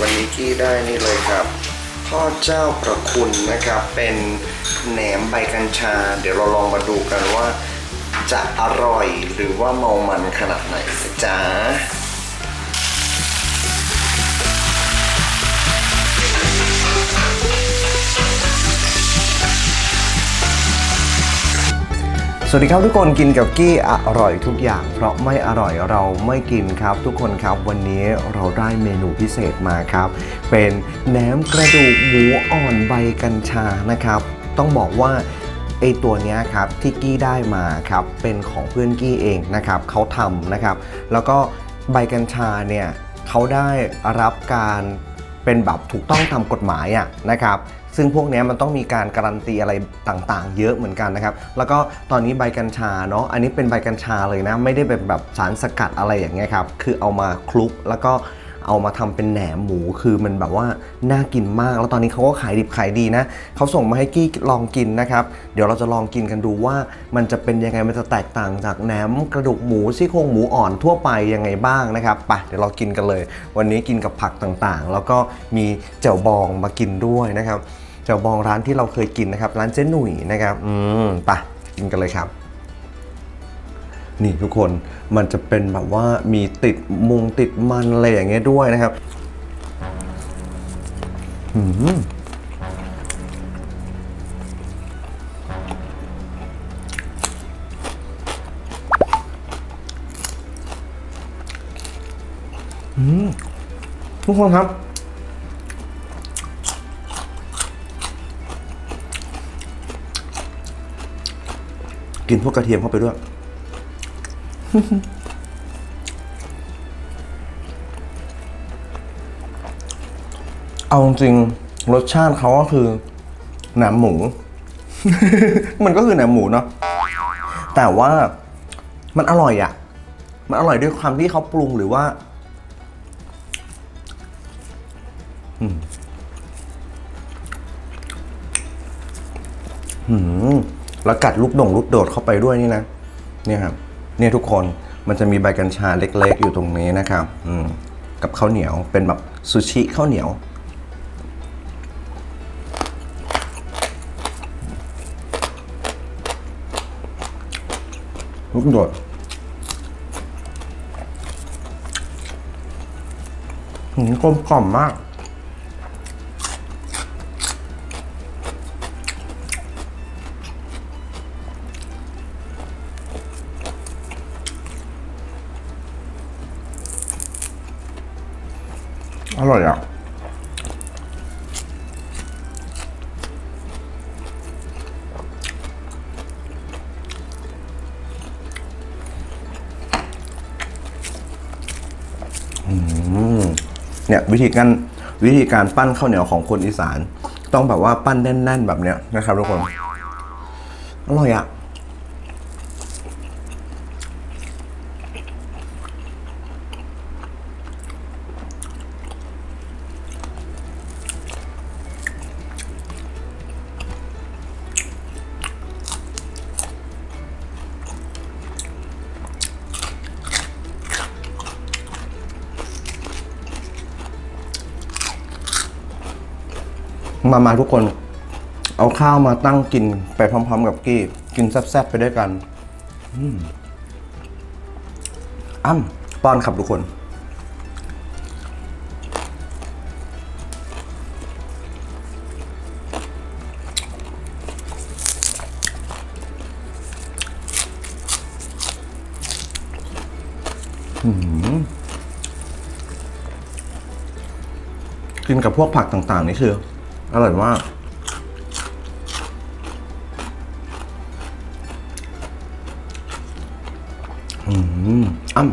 วันนี้กี้ได้นี่เลยครับพ่อเจ้าประคุณนะครับ เป็นแหนมใบกัญชา เดี๋ยวเราลองมาดูกันว่าจะอร่อยหรือว่าเมามันขนาดไหนจ้า สวัสดีครับทุกคนกินกับกี้อร่อยทุกอย่าง เพราะไม่อร่อยเราไม่กินครับ ทุกคนครับวันนี้เราได้เมนูพิเศษมาครับ เป็นแหนมกระดูกหมูอ่อนใบกัญชานะครับ ต้องบอกว่าไอตัวนี้ครับที่กี้ได้มาครับเป็นของเพื่อนกี้เองนะครับเขาทำนะครับ แล้วก็ใบกัญชาเนี่ยเขาได้รับการเป็นแบบถูกต้องตามกฎหมายอะนะครับ ซึ่งพวกนี้มันต้องมีการการันตีอะไรต่างๆ เยอะเหมือนกันนะครับ แล้วก็ตอนนี้ใบกัญชาเนาะ อันนี้เป็นใบกัญชาเลยนะ ไม่ได้เป็นแบบสารสกัดอะไรอย่างเงี้ยครับ คือเอามาคลุกแล้วก็เอามาทำเป็นแหนมหมูคือมันแบบว่าน่ากินมาก แล้วตอนนี้เขาก็ขายดิบขายดีนะเขาส่งมาให้กี้ลองกินนะครับ เดี๋ยวเราจะลองกินกันดูว่า มันจะเป็นยังไงมันจะแตกต่างจากแหนมกระดูกหมูซี่โครงหมูอ่อนทั่วไปยังไงบ้างนะครับไปเดี๋ยวเรากินกันเลย วันนี้กินกับผักต่างๆ แล้วก็มีแจ่วบองมากินด้วยนะครับ แจ่วบองร้านที่เราเคยกินนะครับ ร้านเจ๊หนุ่ยนะครับ อืมไปะกินกันเลยครับนี่ทุกคนมันจะเป็นแบบว่ามีติดมุงติดมันอะไรอย่างเงี้ยด้วยนะครับอืมทุกคนครับ กินพวกกระเทียมเข้าไปด้วย เอาจริงรสชาติเขาก็คือแหนมหมู มันก็คือแหนมหมูเนาะ แต่ว่ามันอร่อยอะ่ะ มันอร่อยด้วยความที่เขาปรุงหรือว่าอืมอืม แล้วกัดลูกดงลูกโดดเข้าไปด้วยนี่นะเนี่ยครับเนี่ยทุกคนมันจะมีใบกัญชาเล็กๆ อยู่ตรงนี้นะครับอืมกับข้าวเหนียวเป็นแบบซูชิข้าวเหนียวลูกโดดหืมกลมกล่อมมาก อร่อยอะอืมเนี่ยวิธีการวิธีการปั้นข้าวเหนียวของคนอีสาน ต้องแบบว่าปั้นแน่น ๆ แบบเนี้ยนะครับทุกคน อร่อยอะ มามาทุกคน เอาข้าวมาตั้งกินไปพร้อม ๆ กับกี้ กินแซ่บๆไปด้วยกันอืมอ้ำป้อนครับทุกคนกินกับพวกผักต่างๆ นี่คือ อร่อยมากอืมอ้ำ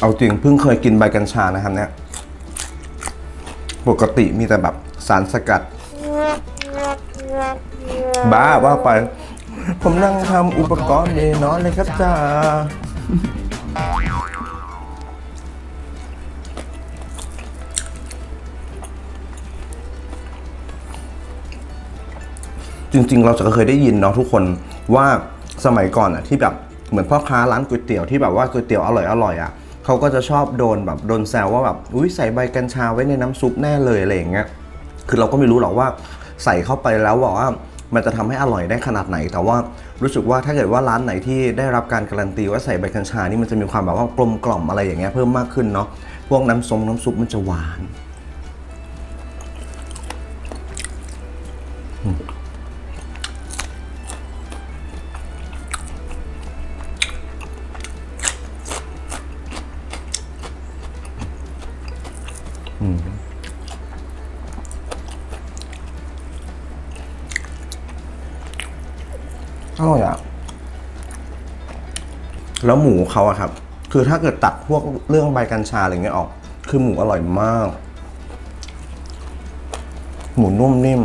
เอาจริงเพิ่งเคยกินใบกัญชานะครับเนี่ย ปกติมีแต่แบบสารสกัด บ้าว่าไป ผมนั่งทำอุปกรณ์เนนอนเลยครับจ้าจริง ๆ เราจะเคยได้ยินเนาะทุกคนว่าสมัยก่อนอะที่แบบเหมือนพ่อค้าร้านก๋วยเตี๋ยวที่แบบว่าก๋วยเตี๋ยวอร่อยอร่อยอะเขาก็จะชอบโดนแบบโดนแซวว่าแบบอุ้ยใส่ใบกัญชาไว้ในน้ำซุปแน่เลยอะไรอย่างเงี้ยคือเราก็ไม่รู้หรอกว่า ใส่เข้าไปแล้วบอกว่ามันจะทำให้อร่อยได้ขนาดไหน แต่ว่ารู้สึกว่าถ้าเกิดว่าร้านไหนที่ได้รับการการันตีว่าใส่ใบกัญชานี่มันจะมีความแบบว่ากลมกล่อมอะไรอย่างเงี้ยเพิ่มมากขึ้นเนาะพวกน้ำซงน้ำซุปมันจะหวานอืมร่อยอะ แล้วหมูเขาอะครับ คือถ้าเกิดตัดพวกเรื่องใบกัญชาอะไรเงี้ยออก คือหมูอร่อยมาก หมูนุ่มนิ่ม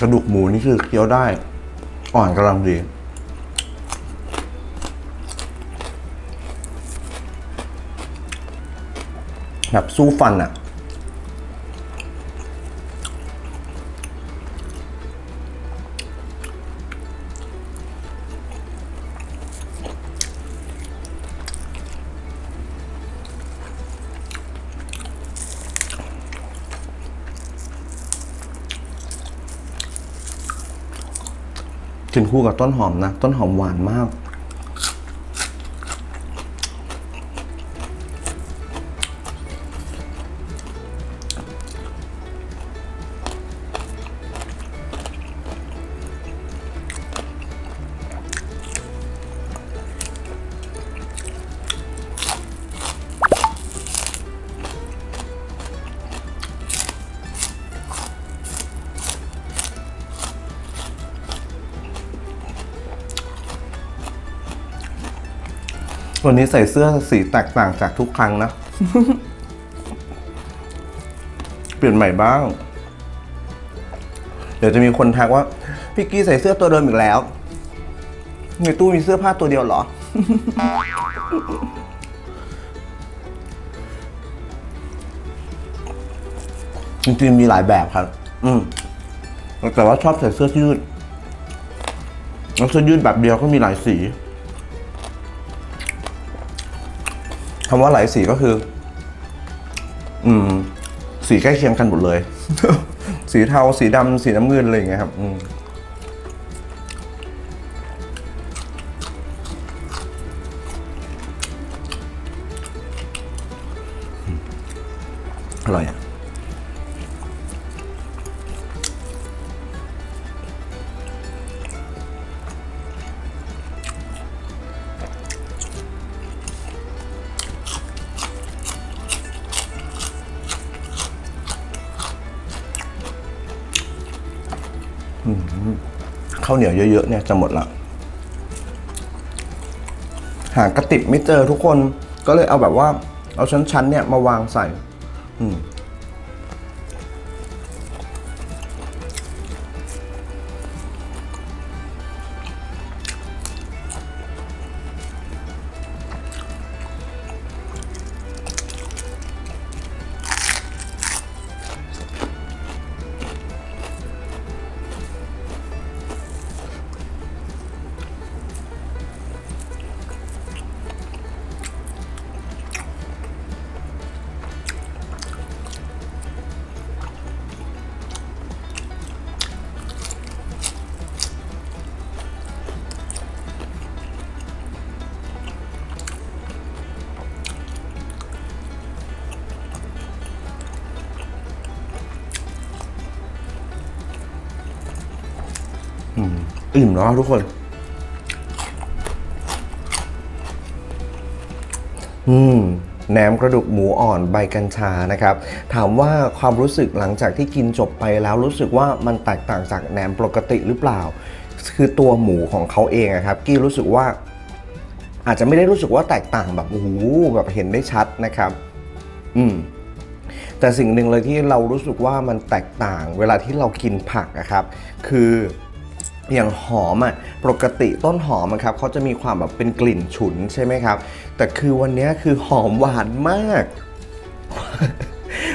กระดูกหมูนี่คือเคี้ยวได้ อ่อนกำลังดี แบบสู้ฟันอะ กินคู่กับต้นหอมนะ ต้นหอมหวานมาก วันนี้ใส่เสื้อสีแตกต่างจากทุกครั้งนะ เปลี่ยนใหม่บ้าง เดี๋ยวจะมีคนทักว่าพี่กี้ใส่เสื้อตัวเดิมอีกแล้ว ในตู้มีเสื้อผ้าตัวเดียวเหรอ จริงๆมีหลายแบบครับ อืม แต่ว่าชอบใส่เสื้อยืดแล้วเสื้อยืดแบบเดียวก็มีหลายสีำว่าหลายสีก็คือ อืม สีใกล้เคียงกันหมดเลย สีเทาสีดำสีน้ำเงินอะไรอย่างเงี้ยครับ อืมอร่อยอะ ข้าวเหนียวเยอะๆเนี่ยจะหมดละหากระติบไม่เจอทุกคนก็เลยเอาแบบว่า เอาชั้นๆเนี่ยมาวางใส่ อืม อิ่มแล้วทุกคน อืมแหนมกระดูกหมูอ่อนใบกัญชานะครับ ถามว่าความรู้สึกหลังจากที่กินจบไปแล้วรู้สึกว่ามันแตกต่างจากแหนมปกติหรือเปล่า คือตัวหมูของเขาเองอะครับ กี้รู้สึกว่าอาจจะไม่ได้รู้สึกว่าแตกต่างแบบโอ้โหแบบเห็นได้ชัดนะครับ อืมแต่สิ่งหนึ่งเลยที่เรารู้สึกว่ามันแตกต่าง เวลาที่เรากินผักนะครับ คือ อย่างหอมอะปกติต้นหอมอะครับเขาจะมีความแบบเป็นกลิ่นฉุนใช่ไหมครับ แต่คือวันนี้คือหอมหวานมาก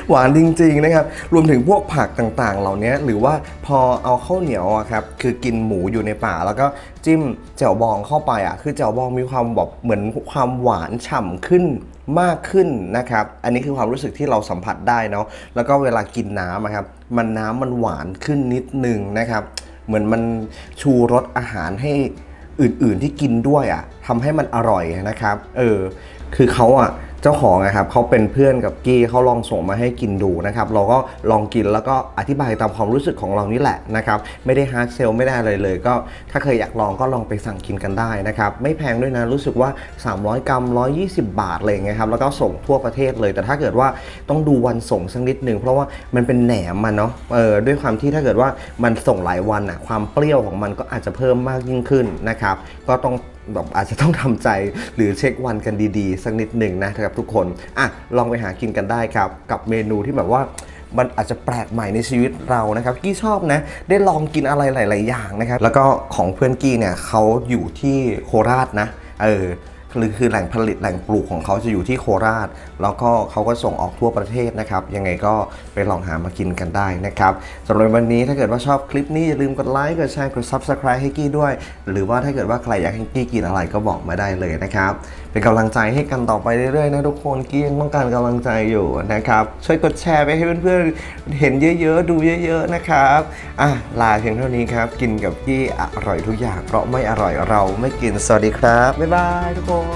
หวานจริงๆนะครับ รวมถึงพวกผักต่างๆ เหล่านี้หรือว่าพอเอาข้าวเหนียวอะครับคือกินหมูอยู่ในป่า แล้วก็จิ้มแจ่วบองเข้าไปอะคือแจ่วบองมีความแบบเหมือนความหวานฉ่ำขึ้นมากขึ้นนะครับ อันนี้คือความรู้สึกที่เราสัมผัสได้เนาะแล้วก็เวลากินน้ำอะครับ มันน้ำมันหวานขึ้นนิดนึงนะครับ เหมือนมันชูรสอาหารให้อื่นๆที่กินด้วยอะทำให้มันอร่อยนะครับ เออ คือเขาอะ จ้าของนะครับเขาเป็นเพื่อนกับกี้เขาลองส่งมาให้กินดูนะครับ เราก็ลองกินแล้วก็อธิบายตามความรู้สึกของเรานี่แหละนะครับ ไม่ได้ฮาร์ดเซลไม่ได้อะไรเลย ก็ถ้าเคยอยากลองก็ลองไปสั่งกินกันได้นะครับ ไม่แพงด้วยนะ รู้สึกว่า 300 กรัม 120 บาทอะไรอย่างเงี้ยครับ แล้วก็ส่งทั่วประเทศเลย แต่ถ้าเกิดว่าต้องดูวันส่งสักนิดนึงเพราะว่ามันเป็นแหนมมันเนาะเออด้วยความที่ถ้าเกิดว่ามันส่งหลายวันอะความเปรี้ยวของมันก็อาจจะเพิ่มมากยิ่งขึ้นนะครับก็ต้อง แบบอาจจะต้องทำใจหรือเช็ควันกันดีๆ สักนิดหนึ่งนะครับทุกคนอะลองไปหากินกันได้ครับกับเมนูที่แบบว่ามันอาจจะแปลกใหม่ในชีวิตเรานะครับ กี้ชอบนะ ได้ลองกินอะไรหลาย ๆ อย่างนะครับ แล้วก็ของเพื่อนกี้เนี่ยเขาอยู่ที่โคราชนะ เออ คือคือแหล่งผลิตแหล่งปลูกของเขาจะอยู่ที่โคราช แล้วก็เขาก็ส่งออกทั่วประเทศนะครับ ยังไงก็ไปลองหามากินกันได้นะครับสำหรับวันนี้ถ้าเกิดว่าชอบคลิปนี้อย่าลืมกดไลค์กดแชร์กด Subscribe ให้กี้ด้วย หรือว่าถ้าเกิดว่าใครอยากให้กี้กินอะไรก็บอกมาได้เลยนะครับเป็นกำลังใจให้กันต่อไปเรื่อยๆนะทุกคนกี้ยังต้องการกำลังใจอยู่นะครับช่วยกดแชร์ไปให้เพื่อนๆเห็นเยอะๆ ดูเยอะๆนะครับอะลาเพียงเท่านี้ครับ กินกับกี้อร่อยทุกอย่าง เพราะไม่อร่อยเราไม่กินสวัสดีครับบ๊ายบายทุกคน